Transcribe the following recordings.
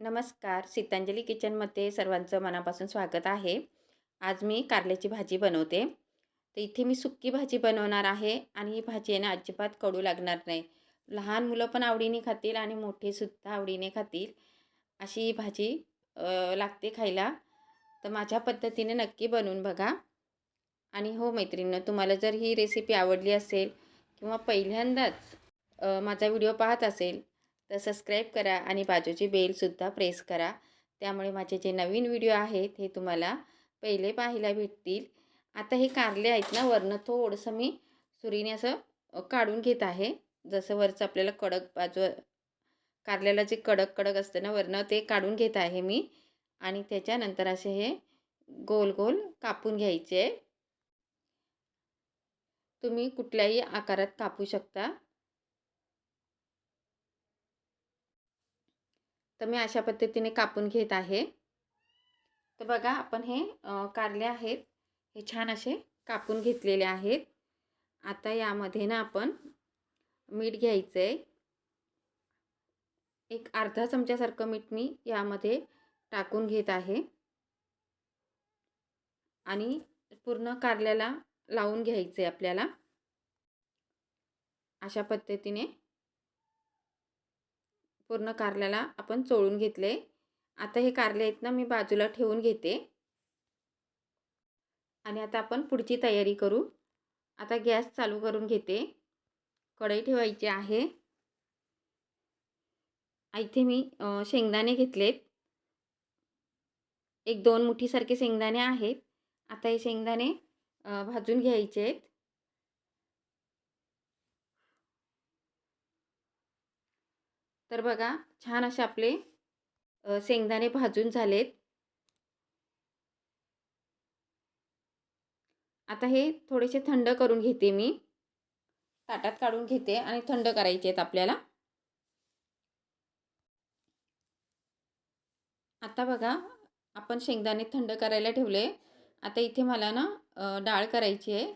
नमस्कार. सीतांजली किचनमध्ये सर्वांचं मनापासून स्वागत आहे. आज मी कारल्याची भाजी बनवते. तर इथे मी सुक्की भाजी बनवणार आहे आणि ही भाजी आहे ना अजिबात कडू लागणार नाही. लहान मुलं पण आवडीने खातील आणि मोठेसुद्धा आवडीने खातील अशी ही भाजी लागते खायला. तर माझ्या पद्धतीने नक्की बनवून बघा. आणि हो मैत्रिणीनं तुम्हाला जर ही रेसिपी आवडली असेल किंवा पहिल्यांदाच माझा व्हिडिओ पाहत असेल तर सबस्क्राईब करा आणि बाजूची बेलसुद्धा प्रेस करा. त्यामुळे माझे जे नवीन व्हिडिओ आहेत हे तुम्हाला पहिले पाहायला भेटतील. आता हे कारले आहेत ना वरनं थोडंसं मी सुरीने असं काढून घेत आहे. जसं वरचं आपल्याला कडक बाजू कारल्याला जे कडक कडक असतं ना वरनं ते काढून घेत आहे मी. आणि त्याच्यानंतर असे हे गोल गोल कापून घ्यायचे. तुम्ही कुठल्याही आकारात कापू शकता. तर मी अशा पद्धतीने कापून घेत आहे. तर बघा आपण हे कारले आहेत. हे छान असे कापून घेतलेले आहेत. आता यामध्ये ना आपण मीठ घ्यायचं आहे एक अर्धा चमच्यासारखं मीठ मी यामध्ये टाकून घेत आहे. आणि पूर्ण कारल्याला लावून घ्यायचं आहे आपल्याला. अशा पद्धतीने पूर्ण कारल्याला आपण चोळून घेतले. आता हे कारले आहेत ना मी बाजूला ठेवून घेते. आणि आता आपण पुढची तयारी करू. आता गॅस चालू करून घेते. कढई ठेवायची आहे. इथे मी शेंगदाणे घेतलेत. एक दोन मुठीसारखे शेंगदाणे आहेत. आता हे शेंगदाणे भाजून घ्यायचे आहेत. तर बघा छान असे आपले शेंगदाणे भाजून झालेत. आता हे थोडेसे थंड करून घेते मी. ताटात काढून घेते आणि थंड करायचे आहेत आपल्याला. आता बघा आपण शेंगदाणे थंड करायला ठेवले. आता इथे मला ना डाळ करायची आहे.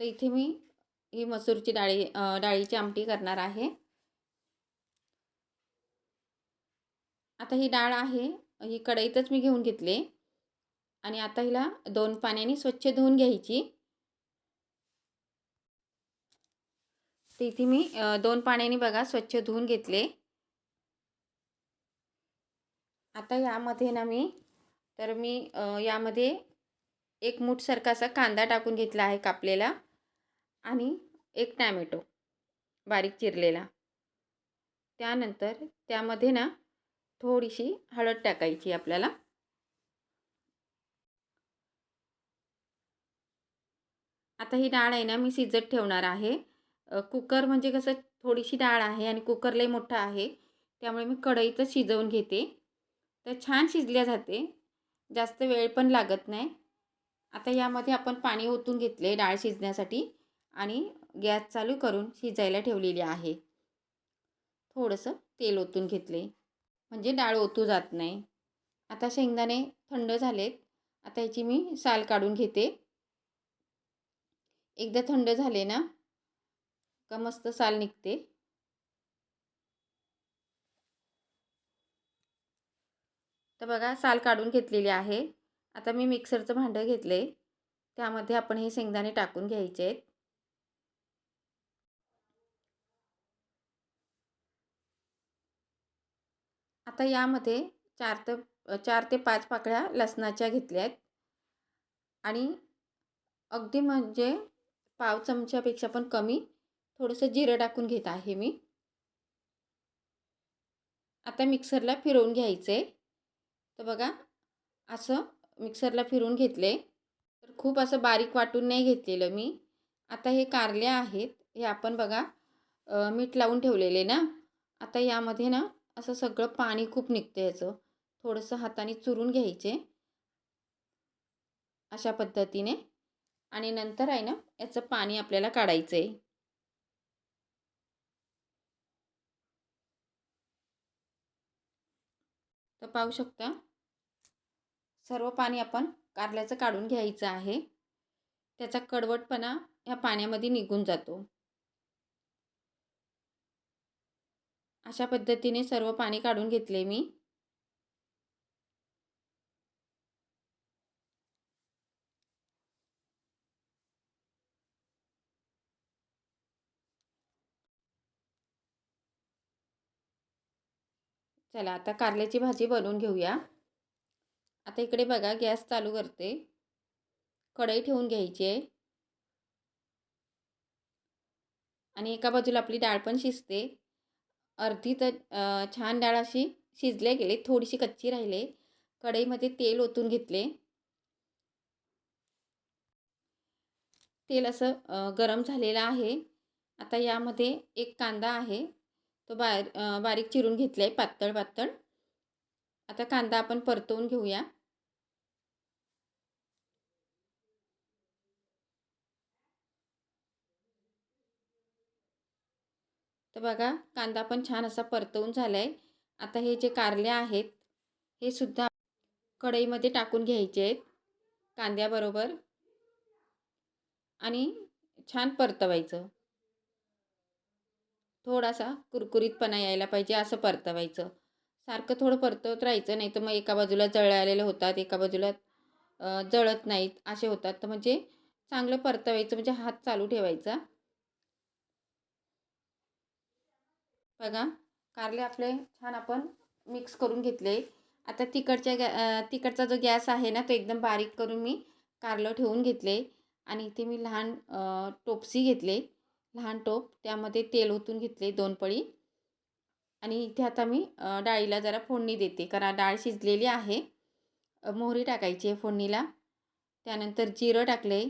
तर इथे मी ही मसूरची डाळी डाळीची आमटी करणार आहे. आता ही डाळ आहे ही कढईतच मी घेऊन घेतले. आणि आता हिला दोन पाण्याने स्वच्छ धुवून घ्यायची. तर इथे मी दोन पाण्याने बघा स्वच्छ धुवून घेतले. आता यामध्ये ना मी तर मी यामध्ये एक मूठसारखा असा कांदा टाकून घेतला आहे कापलेला आणि एक टॅमॅटो बारीक चिरलेला. त्यानंतर त्यामध्ये ना थोडीशी हळद टाकायची आपल्याला. आता ही डाळ आहे ना मी शिजत ठेवणार आहे. कुकर म्हणजे कसं थोडीशी डाळ आहे आणि कुकर लई मोठा आहे त्यामुळे मी कढईचं शिजवून घेते. तर छान शिजल्या जाते. जास्त वेळ पण लागत नाही. आता यामध्ये आपण पाणी ओतून घेतले डाळ शिजण्यासाठी आणि गॅस चालू करून शिजायला ठेवलेली आहे. थोडंसं तेल ओतून घेतले. म्हणजे डाळ ओतू जात नाही. आता शेंगदाणे थंड झालेत. आता याची मी साल काढून घेते. एकदा थंड झाले ना का मस्त साल निघते. तर बघा साल काढून घेतलेली आहे. आता मी मिक्सरचं भांडं घेतलं आहे त्यामध्ये आपण हे शेंगदाणे टाकून घ्यायचे आहेत. आता यामध्ये चार ते चार ते पाच पाकळ्या लसणाच्या घेतल्या आहेत. आणि अगदी म्हणजे पाव चमच्यापेक्षा पण कमी थोडंसं जिरं टाकून घेत आहे मी. आता मिक्सरला फिरवून घ्यायचं. आहे तर बघा असं मिक्सरला फिरवून घेतले. तर खूप असं बारीक वाटून नाही घेतलेलं मी. आता हे कारले आहेत. हे आपण बघा मीठ लावून ठेवलेले ना? आता यामध्ये ना असं सगळं पाणी खूप निघतं याचं. थोडंसं हाताने चुरून घ्यायचे. अशा पद्धतीने. आणि नंतर आहे ना याचं पाणी आपल्याला काढायचं आहे तर पाहू शकता सर्व पाणी आपण कारल्याचं काढून घ्यायचं आहे. त्याचा कडवटपणा ह्या पाण्यामध्ये निघून जातो. अशा पद्धतीने सर्व पाणी काढून घेतले मी. चला आता कारल्याची भाजी बनवून घेऊया. आता इकडे बघा गॅस चालू करते. कढई ठेवून घ्यायची आहे. आणि एका बाजूला आपली डाळ पण शिजते. अर्धी तर छान डाळ अशी शिजले गेले थोडीशी कच्ची राहिले. कढईमध्ये तेल ओतून घेतले. तेल असं गरम झालेलं आहे. आता यामध्ये एक कांदा आहे. तो बार बारीक चिरून घेतला आहे पातळ पातळ आता कांदा आपण परतवून घेऊया. तर बघा कांदा पण छान असा परतवून झाला आहे आता हे जे कारले आहेत हे सुद्धा कढईमध्ये टाकून घ्यायचे आहेत कांद्याबरोबर. आणि छान परतवायचं. थोडासा कुरकुरीतपणा यायला पाहिजे असं परतवायचं. सारखं थोडं परतवत राहायचं नाही तर मग एका बाजूला जळालेले होतात एका बाजूला जळत नाहीत असे होतात. तर म्हणजे चांगलं परतवायचं म्हणजे हात चालू ठेवायचा. बघा कारले आपले छान आपण मिक्स करून घेतले. आता तिकडच्या गॅ तिकडचा जो गॅस आहे ना तो एकदम बारीक करून मी कारलं ठेवून घेतले. आणि इथे मी लहान टोपसी घेतले. लहान टोप त्यामध्ये तेल ओतून घेतले दोन पळी. आणि इथे आता मी डाळीला जरा फोडणी देते. कारण डाळ शिजलेली आहे. मोहरी टाकायची आहे फोडणीला. त्यानंतर जिरं टाकले.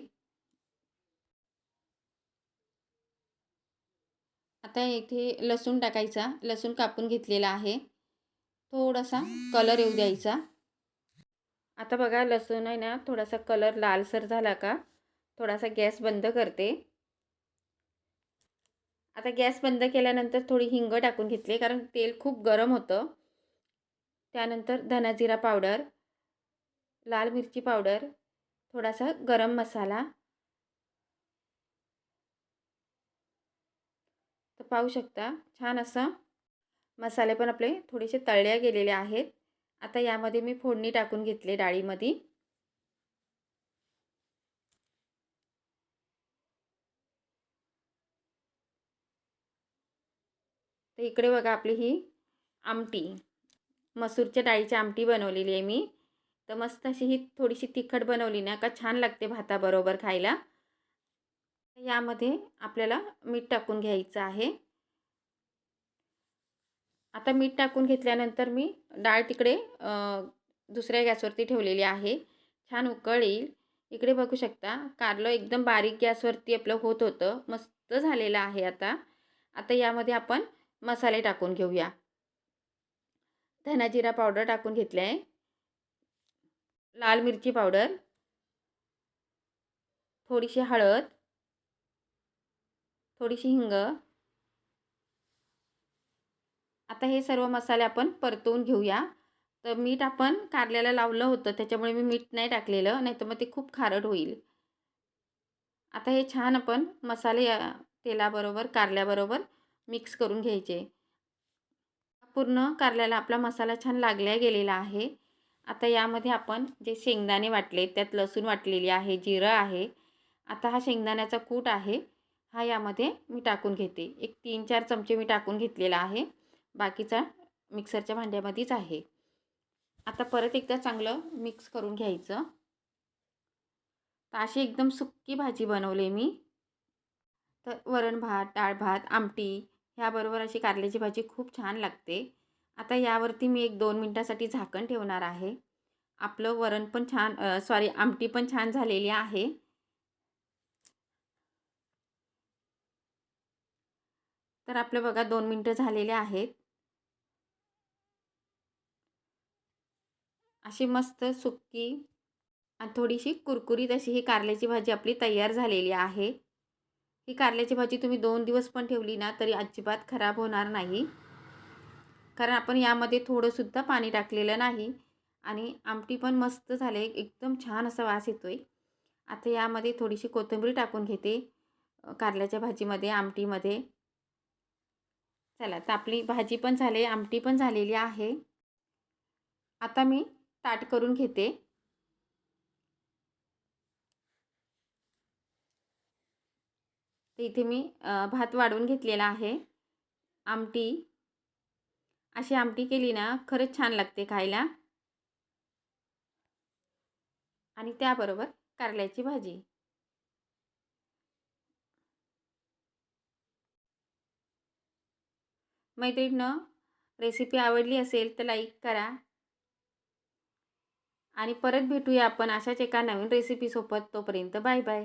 आता इथे लसूण टाकायचा. लसूण कापून घेतलेला आहे. थोडासा कलर येऊ द्यायचा. आता बघा लसूण आहे ना थोडासा कलर लालसर झाला का थोडासा गॅस बंद करते. आता गॅस बंद केल्यानंतर थोडी हिंग टाकून घेतली कारण तेल खूप गरम होतं. त्यानंतर धनाजिरा पावडर लाल मिरची पावडर थोडासा गरम मसाला पाहू शकता. छान असं मसाले पण आपले थोडेसे तळल्या गेलेले आहेत. आता यामध्ये मी फोडणी टाकून घेतले डाळीमध्ये. तर इकडे बघा आपली ही आमटी. मसूरच्या डाळीची आमटी बनवलेली आहे मी. तर मस्त अशी ही थोडीशी तिखट बनवली ना का छान लागते भाताबरोबर खायला. यामध्ये आपल्याला मीठ टाकून घ्यायचं आहे. आता मीठ टाकून घेतल्यानंतर मी डाळ तिकडे दुसऱ्या गॅसवरती ठेवलेली आहे. छान उकळ येईल इकडे बघू शकता कारलं एकदम बारीक गॅसवरती आपलं होत होतं. मस्त झालेलं आहे आता. आता यामध्ये आपण मसाले टाकून घेऊया. धना पावडर टाकून घेतले आहे लाल मिरची पावडर. थोडीशी हळद. थोडीशी हिंग. आता हे सर्व मसाले आपण परतवून घेऊया. तर मीठ आपण कारल्याला लावलं होतं त्याच्यामुळे मी मीठ नाही टाकलेलं नाही तर मग ते खूप खारट होईल. आता हे छान आपण मसाले तेलाबरोबर कारल्याबरोबर मिक्स करून घ्यायचे. पूर्ण कारल्याला आपला मसाला छान लागल्या गेलेला आहे. आता यामध्ये आपण जे शेंगदाणे वाटले त्यात लसूण वाटलेली आहे जिरं आहे. आता हा शेंगदाण्याचा कूट आहे. हा यामध्ये मी टाकून घेते. एक तीन चार चमचे मी टाकून घेतलेला आहे. बाकीचा मिक्सरच्या भांड्यामध्येच आहे. आता परत एकदा चांगलं मिक्स करून घ्यायचं. तर अशी एकदम सुक्की भाजी बनवली मी. तर वरण भात डाळ भात आमटी ह्याबरोबर अशी कारल्याची भाजी खूप छान लागते. आता यावरती मी एक दोन मिनटासाठी झाकण ठेवणार आहे. आपलं वरण पण छान सॉरी आमटी पण छान झालेली आहे. तर आपलं बघा दोन मिनटं झालेले आहेत. अशी मस्त सुक्की आणि थोडीशी कुरकुरीत अशी ही कारल्याची भाजी आपली तयार झालेली आहे. ही कारल्याची भाजी तुम्ही दोन दिवस पण ठेवली ना तरी अजिबात खराब होणार नाही. कारण आपण यामध्ये थोडंसुद्धा पाणी टाकलेलं नाही आणि आमटी पण मस्त झाले एकदम छान असा वास येतो आहे आता यामध्ये थोडीशी कोथिंबीर टाकून घेते कारल्याच्या भाजीमध्ये आमटीमध्ये. चला तर आपली भाजी पण झाली आमटी पण झालेली आहे. आता मी ताट करून घेते. तर इथे मी भात वाढवून घेतलेला आहे. आमटी. अशी आमटी केली ना खरंच छान लागते खायला. आणि त्याबरोबर कारल्याची भाजी. मैत्रिणीनं रेसिपी आवडली असेल तर लाईक करा. आणि परत भेटूया आपण अशाच एका नवीन रेसिपीसोबत तोपर्यंत बाय बाय